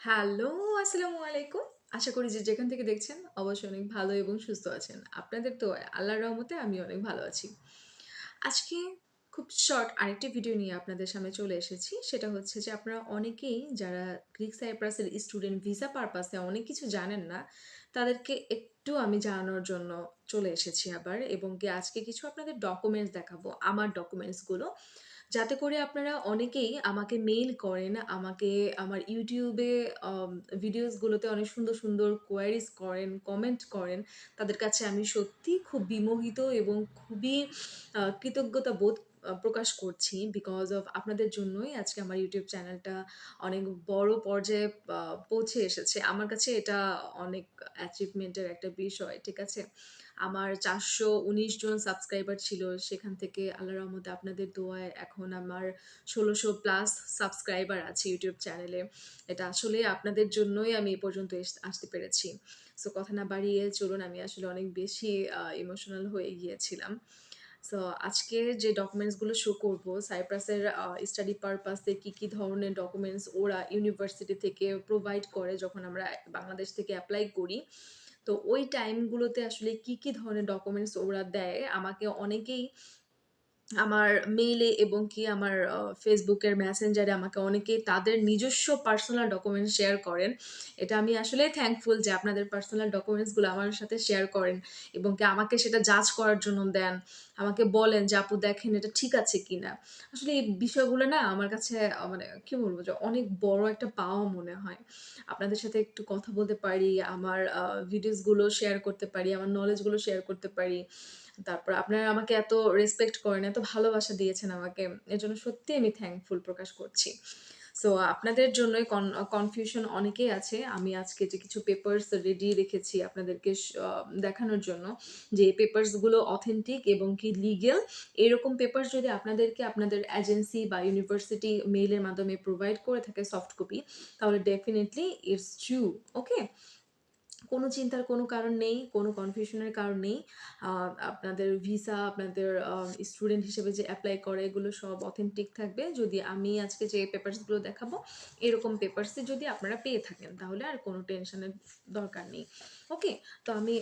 Hello, আসসালামু আলাইকুম। আশা করি যে যেখান থেকে দেখছেন অবশ্যই অনেক ভালো এবং সুস্থ আছেন। আপনাদের তো আল্লাহর রহমতে আমি অনেক ভালো আছি। আজকে খুব শর্ট আরেকটি ভিডিও নিয়ে আপনাদের সামনে চলে এসেছি। সেটা হচ্ছে যে আপনারা অনেকেই যারা গ্রিক সাইপ্রাসের স্টুডেন্ট ভিসা পারপাসে অনেক কিছু জানেন না, তাদেরকে একটু আমি জানানোর জন্য চলে এসেছি আবার এবং আজকে কিছু আপনাদের ডকুমেন্টস দেখাবো, আমার ডকুমেন্টসগুলো। যাতে করে আপনারা অনেকেই আমাকে মেইল করেন, আমাকে আমার ইউটিউবে ভিডিওসগুলোতে অনেক সুন্দর, সুন্দর কোয়ারিজ করেন, কমেন্ট করেন। তাদের কাছে আমি সত্যিই খুব বিমোহিত এবং খুবই কৃতজ্ঞতা বোধ প্রকাশ করছি। বিকজ অফ আপনাদের জন্যই আজকে আমার ইউটিউব চ্যানেলটা অনেক বড় পর্যায়ে পৌঁছে এসেছে। আমার কাছে এটা অনেক অ্যাচিভমেন্টের একটা বিষয়। ঠিক আছে? আমার ৪১৯ জন সাবস্ক্রাইবার ছিল। সেখান থেকে আল্লাহর রহমতে আপনাদের দোয়ায় এখন আমার ষোলোশো প্লাস সাবস্ক্রাইবার আছে ইউটিউব চ্যানেলে। এটা আসলে আপনাদের জন্যই আমি এ পর্যন্ত আসতে পেরেছি। সো কথা না বাড়িয়ে চলুন আমি আসলে অনেক বেশি ইমোশনাল হয়ে গিয়েছিলাম। সো আজকে যে ডকুমেন্টসগুলো শো করব সাইপ্রাসের স্টাডি পারপাসে কি, কি ধরনের ডকুমেন্টস ওরা ইউনিভার্সিটি থেকে প্রোভাইড করে যখন আমরা বাংলাদেশ থেকে অ্যাপ্লাই করি। তো ওই টাইমগুলোতে আসলে কি, কি ধরনের ডকুমেন্টস ওরা দেয়? আমাকে অনেকেই আমার মেইলে এবং কি আমার ফেসবুকের মেসেঞ্জারে আমাকে অনেকেই তাদের নিজস্ব পার্সোনাল ডকুমেন্টস শেয়ার করেন। এটা আমি আসলেই থ্যাঙ্কফুল যে আপনাদের পার্সোনাল ডকুমেন্টসগুলো আমার সাথে শেয়ার করেন এবং কি আমাকে সেটা জাজ করার জন্য দেন। আমাকে বলেন যে, "আপু দেখেন এটা ঠিক আছে কিনা?" আসলে এই বিষয়গুলো না আমার কাছে মানে কি বলব যে অনেক বড় একটা পাওয়া মনে হয়। আপনাদের সাথে একটু কথা বলতে পারি, আমার ভিডিওসগুলো শেয়ার করতে পারি, আমার নলেজগুলো শেয়ার করতে পারি। তারপর আপনারা আমাকে এত রেসপেক্ট করেন, এত ভালোবাসা দিয়েছেন আমাকে। এর জন্য সত্যিই আমি থ্যাঙ্কফুল প্রকাশ করছি। সো আপনাদের জন্যই কনফিউশন অনেকেই আছে। আমি আজকে যে কিছু পেপার্স রেডি রেখেছি আপনাদেরকে দেখানোর জন্য যে পেপার্সগুলো অথেন্টিক এবং কি লিগেল এরকম পেপার্স যদি আপনাদেরকে আপনাদের এজেন্সি বা ইউনিভার্সিটি মেইলের মাধ্যমে প্রোভাইড করে থাকে সফট কপি, তাহলে ডেফিনেটলি ইটস ট্রু। ওকে? কোনো চিন্তার কোনো কারণ নেই, কোনো কনফিউশনের কারণ নেই। আপনাদের ভিসা, আপনাদের স্টুডেন্ট হিসেবে যে অ্যাপ্লাই করে এগুলো সব অথেন্টিক থাকবে। যদি আমি আজকে যে পেপারসগুলো দেখাবো, এরকম পেপারসই যদি আপনারা পেয়ে থাকেন, তাহলে আর কোনো টেনশনের দরকার নেই। ওকে? তো আমি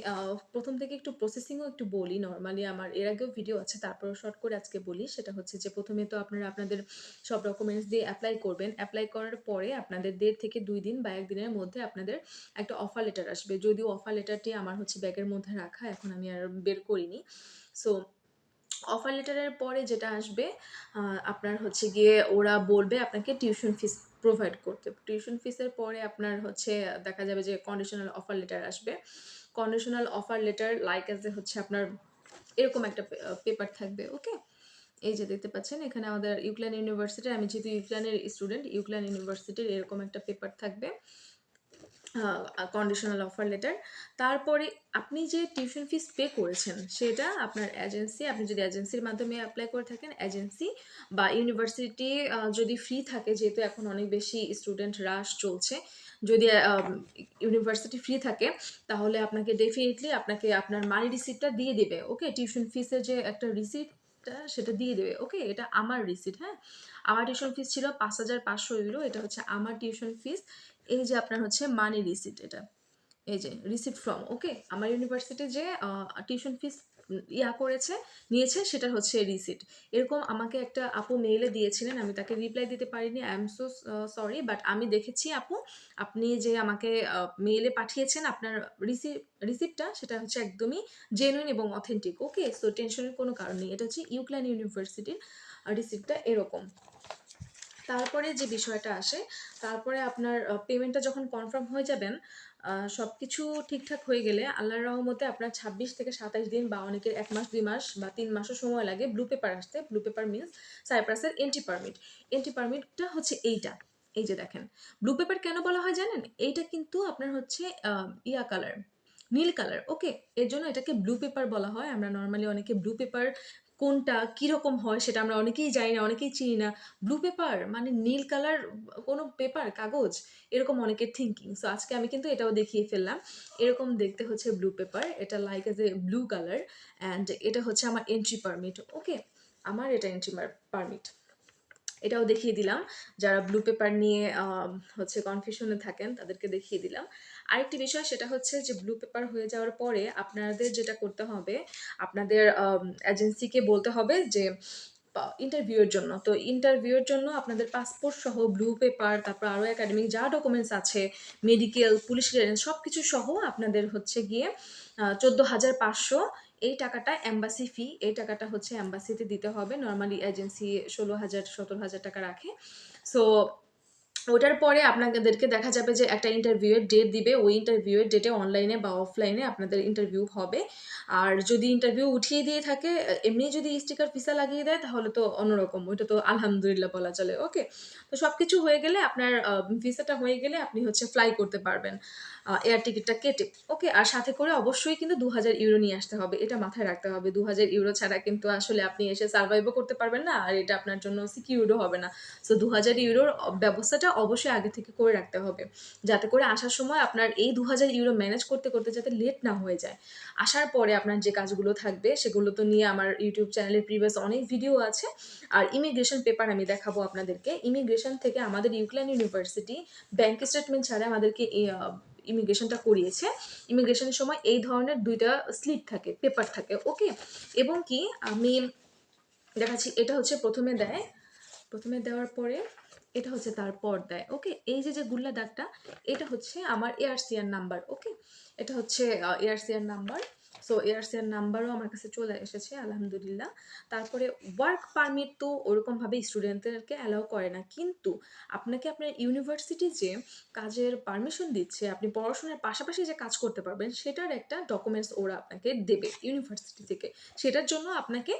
প্রথম থেকে একটু প্রসেসিংও একটু বলি। নর্মালি আমার এর আগেও ভিডিও আছে, তারপরেও শর্ট করে আজকে বলি। সেটা হচ্ছে যে প্রথমে তো আপনারা আপনাদের সব ডকুমেন্টস দিয়ে অ্যাপ্লাই করবেন। অ্যাপ্লাই করার পরে আপনাদের দেড় থেকে দুই দিন বা ১ দিনের মধ্যে আপনাদের একটা অফার লেটার আসবে। যদিও অফার লেটারটি আমার হচ্ছে ব্যাগের মধ্যে রাখা। এখন আমি আর বের করিনি। সো অফার লেটারের পরে যেটা আসবে আপনার হচ্ছে গিয়ে ওরা বলবে আপনাকে টিউশন ফিস প্রোভাইড করতে। টিউশন ফিসের পরে আপনার হচ্ছে দেখা যাবে যে কন্ডিশনাল অফার লেটার আসবে। Conditional offer letter like as a হচ্ছে আপনার এরকম একটা পেপার থাকবে। ওকে? এই যে দেখতে পাচ্ছেন এখানে আমাদের ইউক্লেন ইউনিভার্সিটির আমি যেহেতু ইউক্লেনের স্টুডেন্ট, ইউক্লেন ইউনিভার্সিটির এরকম একটা পেপার থাকবে। Conditional offer letter. তারপরে আপনি যে টিউশন ফিস পে করেছেন, সেটা আপনার এজেন্সি আপনি যদি এজেন্সির মাধ্যমে অ্যাপ্লাই করে থাকেন, এজেন্সি বা ইউনিভার্সিটি যদি ফ্রি থাকে, যেহেতু এখন অনেক বেশি স্টুডেন্ট রাশ চলছে। যদি ইউনিভার্সিটি ফ্রি থাকে, তাহলে আপনাকে ডেফিনিটলি আপনাকে আপনার মানি রিসিপ্টটা দিয়ে দেবে ওকে? টিউশন ফিসের যে একটা রিসিপ্টটা সেটা দিয়ে দেবে। ওকে? এটা আমার রিসিট, হ্যাঁ? আমার টিউশন ফিস ছিল ৳৫৫০০ এটা হচ্ছে আমার টিউশন ফিস। এই যে আপনার হচ্ছে মানি রিসিট এটা। এই যে রিসিপ্ট ফ্রম ওকে? আমার ইউনিভার্সিটি যে টিউশন ফিস ইয়া করেছে, নিয়েছে সেটা হচ্ছে রিসিট। এরকম আমাকে একটা আপু মেইলে দিয়েছিলেন। আমি তাকে রিপ্লাই দিতে পারিনি। I am so sorry but আমি দেখেছি আপু, আপনি যে আমাকে মেইলে পাঠিয়েছেন আপনার রিসি রিসিপ্টটা সেটা হচ্ছে একদমই জেনুইন এবং অথেন্টিক। ওকে? সো টেনশনের কোনো কারণ নেই। এটা হচ্ছে ইউক্লেন ইউনিভার্সিটির রিসিপ্টটা এরকম। তারপরে যে বিষয়টা আসে, তারপরে আপনার পেমেন্টটা যখন কনফার্ম হয়ে যাবেন, সব কিছু ঠিকঠাক হয়ে গেলে আল্লাহর রহমতে আপনার ২৬ থেকে ২৭ দিন বা অনেকের এক মাস, দুই মাস বা তিন মাসও সময় লাগে ব্লু পেপার আসতে। ব্লু পেপার মিনস সাইপ্রাসের এন্ট্রি পারমিট। এন্ট্রি পারমিটটা হচ্ছে এইটা। এই যে দেখেন। ব্লু পেপার কেন বলা হয় জানেন? এইটা কিন্তু আপনার হচ্ছে ইয়া কালার, নীল কালার। ওকে? এর জন্য এটাকে ব্লু পেপার বলা হয়। আমরা নর্মালি অনেকে ব্লু পেপার কোনটা, কীরকম হয় সেটা আমরা অনেকেই জানি না, অনেকেই চিনি না। ব্লু পেপার মানে নীল কালার কোনো পেপার, কাগজ? এরকম অনেকের থিঙ্কিং সো আজকে আমি কিন্তু এটাও দেখিয়ে ফেললাম। এরকম দেখতে হচ্ছে ব্লু পেপার। এটা like as a blue colour and এটা হচ্ছে আমার এন্ট্রি পারমিট। ওকে? আমার এটা এন্ট্রি পারমিট। এটাও দেখিয়ে দিলাম যারা ব্লু পেপার নিয়ে হচ্ছে কনফিউশনে থাকেন তাদেরকে দেখিয়ে দিলাম আরেকটি বিষয় সেটা হচ্ছে যে ব্লু পেপার হয়ে যাওয়ার পরে আপনাদের যেটা করতে হবে, আপনাদের এজেন্সিকে বলতে হবে যে ইন্টারভিউয়ের জন্য। তো ইন্টারভিউয়ের জন্য আপনাদের পাসপোর্ট সহ ব্লু পেপার তারপর আরও একাডেমিক যা ডকুমেন্টস আছে মেডিকেল পুলিশ ক্লিয়ারেন্স সব কিছু সহ আপনাদের হচ্ছে গিয়ে চোদ্দ হাজার পাঁচশো এই টাকাটা অ্যাম্বাসি ফি এই টাকাটা হচ্ছে অ্যাম্বাসিতে দিতে হবে। নর্মালি এজেন্সি ষোলো হাজার, সতেরো হাজার টাকা রাখে। সো ওটার পরে আপনাদেরকে দেখা যাবে যে একটা ইন্টারভিউয়ের ডেট দিবে। ওই ইন্টারভিউয়ের ডেটে অনলাইনে বা অফলাইনে আপনাদের ইন্টারভিউ হবে। আর যদি ইন্টারভিউ উঠিয়ে দিয়ে থাকে, এমনি যদি স্টিকার ভিসা লাগিয়ে দেয়, তাহলে তো অন্যরকম। ওইটা তো আলহামদুলিল্লাহ বলা চলে ওকে তো সব কিছু হয়ে গেলে আপনার ভিসাটা হয়ে গেলে আপনি হচ্ছে ফ্লাই করতে পারবেন এয়ার টিকিটটা কেটে ওকে আর সাথে করে অবশ্যই কিন্তু দু হাজার ইউরো নিয়ে আসতে হবে। এটা মাথায় রাখতে হবে। দু হাজার ইউরো ছাড়া কিন্তু আসলে আপনি এসে সার্ভাইভও করতে পারবেন না, আর এটা আপনার জন্য সিকিউরও হবে না। সো দু হাজার ইউরোর ব্যবস্থাটা অবশ্যই আগে থেকে করে রাখতে হবে। যাতে করে আসার সময় আপনার এই দু হাজার ইউরো ম্যানেজ করতে করতে যাতে লেট না হয়ে যায়। আসার পরে আপনার যে কাজগুলো থাকবে, সেগুলো তো নিয়ে আমার ইউটিউব চ্যানেলের প্রিভিয়াস অনেক ভিডিও আছে। আর ইমিগ্রেশন পেপার আমি দেখাবো আপনাদেরকে। ইমিগ্রেশন থেকে আমাদের ইউক্লাইন ইউনিভার্সিটি ব্যাংক স্টেটমেন্ট ছাড়া আমাদেরকে ইমিগ্রেশনটা করিয়েছে। ইমিগ্রেশনের সময় এই ধরনের দুইটা স্লিপ থাকে পেপার থাকে ওকে এবং কি আমি দেখাচ্ছি, এটা হচ্ছে প্রথমে দেয়, প্রথমে দেওয়ার পরে এটা হচ্ছে তারপর দেয় ওকে এই যে যে গুল্লা দাগটা, এটা হচ্ছে আমার এয়ারসিয়ার নাম্বার ওকে এটা হচ্ছে এয়ারসিআর নাম্বার সো এয়ারসিয়ার নাম্বারও আমার কাছে চলে এসেছে, আলহামদুলিল্লাহ। তারপরে ওয়ার্ক পারমিট তো ওরকমভাবে স্টুডেন্টদেরকে অ্যালাউ করে না, কিন্তু আপনাকে আপনার ইউনিভার্সিটি যে কাজের পারমিশন দিচ্ছে, আপনি পড়াশোনার পাশাপাশি যে কাজ করতে পারবেন, সেটার একটা ডকুমেন্টস ওরা আপনাকে দেবে ইউনিভার্সিটি থেকে। সেটার জন্য আপনাকে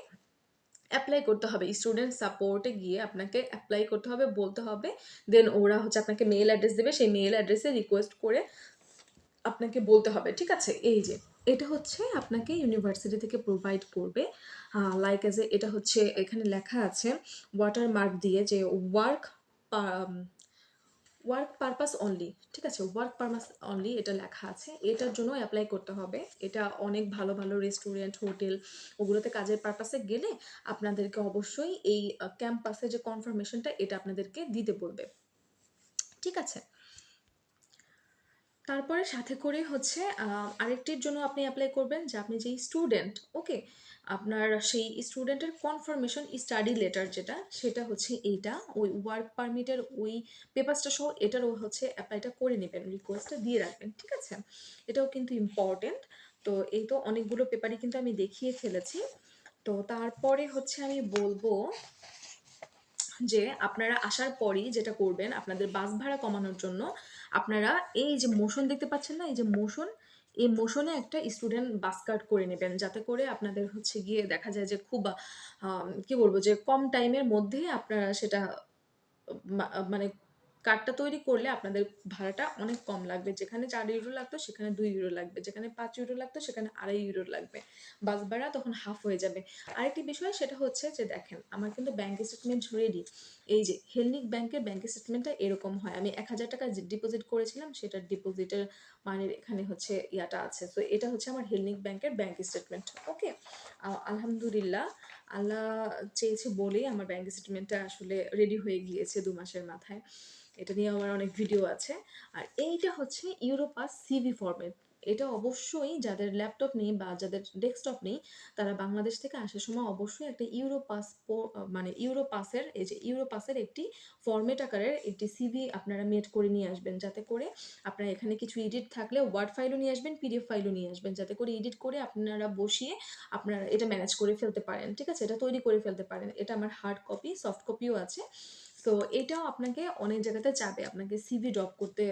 অ্যাপ্লাই করতে হবে। স্টুডেন্ট সাপোর্টে গিয়ে আপনাকে অ্যাপ্লাই করতে হবে, বলতে হবে। দেন ওরা হচ্ছে আপনাকে মেল অ্যাড্রেস দেবে। সেই মেল অ্যাড্রেসে রিকোয়েস্ট করে আপনাকে বলতে হবে, ঠিক আছে? এই যে, এটা হচ্ছে আপনাকে ইউনিভার্সিটি থেকে প্রোভাইড করবে। লাইক এজ এ এটা হচ্ছে এখানে লেখা আছে ওয়াটার মার্ক দিয়ে যে ওয়ার্ক ওয়ার্ক পারপাস অনলি ঠিক আছে? ওয়ার্ক পারপাস অনলি এটা লেখা আছে। এটার জন্য অ্যাপ্লাই করতে হবে। এটা অনেক ভালো ভালো রেস্টুরেন্ট হোটেল ওগুলোতে কাজের পারপাসে গেলে আপনাদেরকে অবশ্যই এই ক্যাম্পাসে যে কনফার্মেশনটা এটা আপনাদেরকে দিতে বলবে। ঠিক আছে? তারপরে সাথে করে হচ্ছে আরেকটির জন্য আপনি অ্যাপ্লাই করবেন যে আপনি যেই স্টুডেন্ট ওকে আপনার সেই স্টুডেন্টের কনফার্মেশন স্টাডি লেটার যেটা, সেটা হচ্ছে এইটা। ওই ওয়ার্ক পারমিটের ওই পেপারসটা সহ এটারও হচ্ছে অ্যাপ্লাইটা করে নেবেন রিকোয়েস্টটা দিয়ে রাখবেন, ঠিক আছে? এটাও কিন্তু ইম্পর্টেন্ট তো এই তো অনেকগুলো পেপারই কিন্তু আমি দেখিয়ে ফেলেছি। তো তারপরে হচ্ছে আমি বলব যে আপনারা আসার পরই যেটা করবেন, আপনাদের বাস ভাড়া কমানোর জন্য আপনারা এই যে মোশন দেখতে পাচ্ছেন না, এই যে মোশন এই মোশনে একটা স্টুডেন্ট বাস কার্ড করে নেবেন। যাতে করে আপনাদের হচ্ছে গিয়ে দেখা যায় যে খুব কি বলব, যে কম টাইমের মধ্যে আপনারা সেটা মানে কার্ডটা তৈরি করলে আপনাদের ভাড়াটা অনেক কম লাগবে। যেখানে চার ইউরো লাগতো, সেখানে দুই ইউরো লাগবে। যেখানে পাঁচ ইউরো লাগতো, সেখানে আড়াই ইউরো লাগবে। বাস ভাড়া তখন হাফ হয়ে যাবে। আরেকটি বিষয় সেটা হচ্ছে যে, দেখেন, আমার কিন্তু ব্যাঙ্ক স্টেটমেন্ট রেডি এই যে হেলনিক ব্যাংকের ব্যাঙ্ক স্টেটমেন্টটা এরকম হয়। আমি এক হাজার টাকা ডিপোজিট করেছিলাম, সেটার ডিপোজিটের মানের এখানে হচ্ছে ইয়াটা আছে। তো এটা হচ্ছে আমার হেলনিক ব্যাংকের ব্যাঙ্ক স্টেটমেন্ট ওকে আলহামদুলিল্লাহ আল্লাহ চেয়েছে বলেই আমার ব্যাঙ্ক স্টেটমেন্টটা আসলে রেডি হয়ে গিয়েছে দু মাসের মাথায়। এটা নিয়ে আমার অনেক ভিডিও আছে। আর এইটা হচ্ছে ইউরোপা সিভি ফরম্যাট এটা অবশ্যই যাদের ল্যাপটপ নেই বা যাদের ডেস্কটপ নেই, তারা বাংলাদেশ থেকে আসার সময় অবশ্যই একটা ইউরো ইউরোপাস মানে ইউরোপাসের এই যে ইউরোপাসের একটি ফর্মেট আকারের একটি সিভি আপনারা মেড করে নিয়ে আসবেন। যাতে করে আপনারা এখানে কিছু এডিট থাকলে ওয়ার্ড ফাইলও নিয়ে আসবেন পিডিএফ ফাইলও নিয়ে আসবেন। যাতে করে এডিট করে আপনারা বসিয়ে আপনারা এটা ম্যানেজ করে ফেলতে পারেন। ঠিক আছে? এটা তৈরি করে ফেলতে পারেন। এটা আমার হার্ড কপি সফট কপিও আছে। তো এটাও আপনাকে অনেক জায়গাতে চাবে আপনাকে সিভি ড্রপ করতে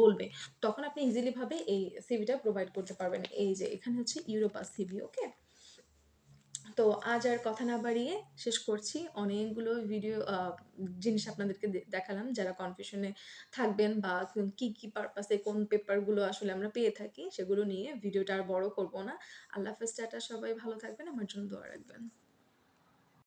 বলবে, তখন আপনি ইজিলি ভাবে এই সিভিটা প্রোভাইড করতে পারবেন। এই যে, এখানে হচ্ছে ইউরোপাস সিভি ওকে তো আজ আর কথা না বাড়িয়ে শেষ করছি। অনেকগুলো ভিডিও জিনিস আপনাদেরকে দেখালাম। যারা কনফিউশনে থাকবেন বা কি কি পারপাসে কোন পেপারগুলো আসলে আমরা পেয়ে থাকি, সেগুলো নিয়ে ভিডিওটা আর বড় করব না। আল্লাহ হাফেজ, টাটা, সবাই ভালো থাকবেন। আমার জন্য দোয়া রাখবেন।